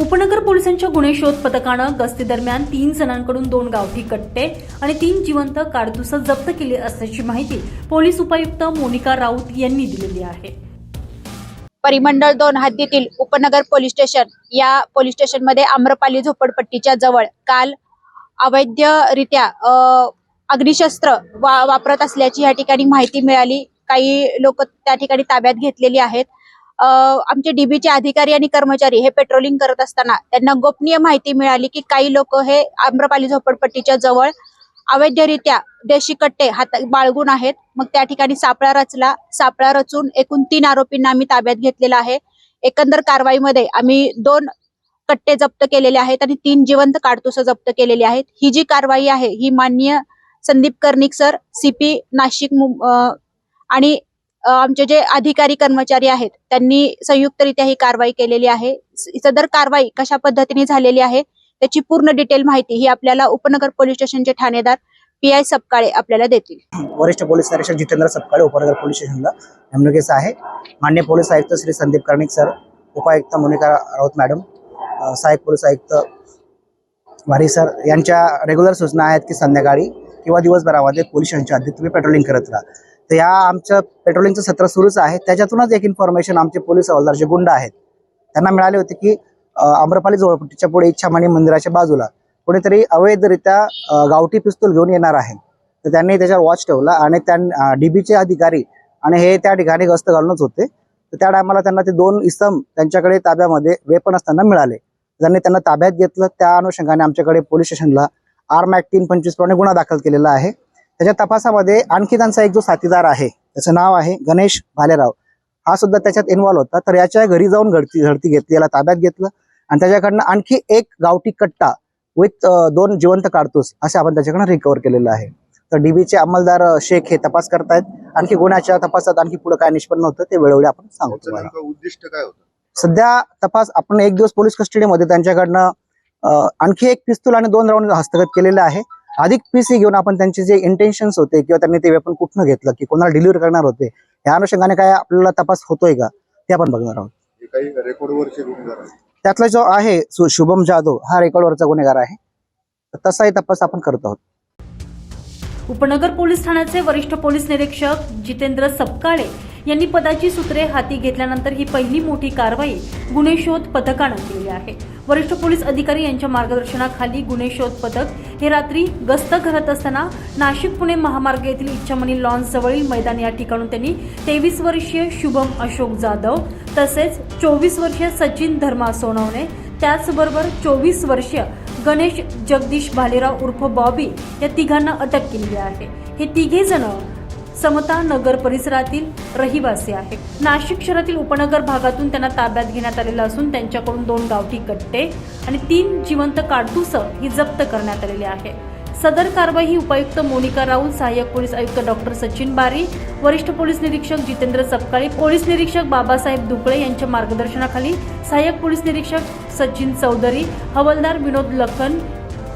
उपनगर पोलिसांच्या गुन्हे शोध पथकानं गस्तीदरम्यान तीन जणांकडून दोन गावठी कट्टे आणि तीन जिवंत काडतुसं जप्त केली असल्याची माहिती पोलीस उपायुक्त मोनिका राऊत यांनी दिलेली आहे. परिमंडळ दोन हद्दीतील उपनगर पोलीस स्टेशन या पोलीस स्टेशनमध्ये आम्रपाली झोपडपट्टीच्या जवळ काल अवैधरित्या अ, अग्निशस्त्र वा, वापरत असल्याची या ठिकाणी माहिती मिळाली. काही लोक त्या ठिकाणी ताब्यात घेतलेली आहेत. आमचे डीबीचे अधिकारी आणि कर्मचारी हे पेट्रोलिंग करत असताना त्यांना गोपनीय माहिती मिळाली की काही लोक हे आम्रपाली झोपडपट्टीच्या जवळ अवैधरित्या देशी कट्टे हात बाळगून आहेत. मग त्या ठिकाणी सापळा रचला. सापळा रचून एकूण तीन आरोपींना आम्ही ताब्यात घेतलेला आहे. एकंदर कारवाईमध्ये आम्ही दोन कट्टे जप्त केलेले आहेत आणि तीन जिवंत काडतुसं जप्त केलेली आहेत. ही जी कारवाई आहे ही माननीय संदीप कर्णिक सर सीपी नाशिक आणि आमचे जे अधिकारी कर्मचारी आहेत त्यांनी संयुक्तरित्या ही कारवाई केलेली आहे. सदर कारवाई कशा पद्धतीने झालेली आहे त्याची पूर्ण डिटेल माहिती ही आपल्याला उपनगर पोलीस स्टेशनचे ठाणेदार पी आय सपकाळे आपल्याला देतील. वरिष्ठ पोलीस निरीक्षक जितेंद्र सपकाळे उपनगर पोलीस स्टेशनला नेमणुकीस आहे. मान्य पोलीस आयुक्त श्री संदीप कर्णिक सर उपायुक्त मोनिका राऊत मॅडम सहायक सहाय्यक पोलीस आयुक्त वारी सर यांच्या रेग्युलर सूचना आहेत की संध्याकाळी किंवा दिवसभरामध्ये पोलीस स्टेशनच्या हद्दीत तुम्ही पेट्रोलिंग करत राहा. तर या आमचं पेट्रोलिंगचं सत्र सुरूच आहे. त्याच्यातूनच एक इन्फॉर्मेशन आमचे पोलीस हवालदार जे गुंड आहेत. त्यांना मिळाले होते की आम्रपाली जवळपट्टीच्या पुढे इच्छामणी मंदिराच्या बाजूला कोणीतरी अवैधरित्या गावठी पिस्तूल घेऊन येणार आहे. तर त्यांनी त्याच्यावर वॉच ठेवला आणि त्या डीबीचे अधिकारी आणि हे त्या ठिकाणी गस्त घालूनच होते. तर त्या टायमाला त्यांना ते दोन इसम त्यांच्याकडे ताब्यामध्ये वेपन असताना मिळाले. त्यांनी त्यांना ताब्यात घेतलं त्या अनुषंगाने आमच्याकडे पोलीस स्टेशनला आर्म ऍक्ट तीन पंचवीस प्रमाणे गुन्हा दाखल केलेला आहे. त्याच्या तपासामध्ये आणखी त्यांचा एक जो साथीदार आहे त्याचं नाव आहे गणेश भालेराव. हा सुद्धा त्याच्यात इन्व्हॉल्व होता. तर याच्या घरी जाऊन घडती झडती घेतली याला ताब्यात घेतलं. आणि त्याच्याकडनं आणखी एक गावठी कट्टा विथ दोन जिवंत काडतूस असे आपण त्याच्याकडनं रिकव्हर केलेलं आहे. तर डीबीचे अंमलदार शेख हे तपास करतायत. आणखी गुन्ह्याच्या तपासात आणखी पुढे काय निष्पन्न होतं ते वेळोवेळी आपण सांगू तुम्हाला. उद्दिष्ट काय होतं? सध्या तपास आपण एक दिवस पोलीस कस्टडीमध्ये त्यांच्याकडनं आणखी एक पिस्तूल आणि दोन राऊंड हस्तगत केलेले आहे. अधिक पीसी घेऊन आपण त्यांचे जे इंटेन्शन्स होते किंवा त्यांनी ते वेपन कुठनं घेतलं की कोणाला डिलिव्हर करणार होते या अनुषंगाने काय आपल्याला तपास होतोय का? ते आपण बघणार आहोत. त्यातला जो आहे शुभम जाधव हा रेकॉर्डवरचा गुन्हेगार आहे. तसाही तपास आपण करत आहोत. उपनगर पोलीस ठाण्याचे वरिष्ठ पोलीस निरीक्षक जितेंद्र सपकाळे यांनी पदाची सूत्रे हाती घेतल्यानंतर ही पहिली मोठी कारवाई गुन्हे शोध पथकानं केली आहे. वरिष्ठ पोलीस अधिकारी यांच्या मार्गदर्शनाखाली गुन्हे शोध पथक हे रात्री गस्त घालत असताना नाशिक पुणे महामार्ग येथील इच्छामणी लॉन्स जवळील मैदान या ठिकाणून त्यांनी तेवीस वर्षीय शुभम अशोक जाधव तसेच चोवीस वर्षीय सचिन धर्मा सोनवणे त्याचबरोबर चोवीस वर्षीय गणेश जगदीश भालेराव उर्फ बॉबी या तिघांना अटक केलेली आहे. हे तिघे जण समता नगर परिसरातील रहिवासी आहेत. नाशिक शहरातील उपनगर भागातून त्यांना ताब्यात घेण्यात आलेलं असून त्यांच्याकडून दोन गावठी कट्टे आणि तीन जिवंत काडतुसं ही जप्त करण्यात आलेली आहे. सदर कारवाई ही उपायुक्त मोनिका राऊल सहाय्यक पोलीस आयुक्त डॉक्टर सचिन बारी वरिष्ठ पोलीस निरीक्षक जितेंद्र सपकाळी पोलीस निरीक्षक बाबासाहेब दुकळे यांच्या मार्गदर्शनाखाली सहाय्यक पोलीस निरीक्षक सचिन चौधरी हवालदार विनोद लखन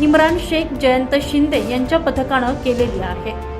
इम्रान शेख जयंत शिंदे यांच्या पथकानं केलेली आहे.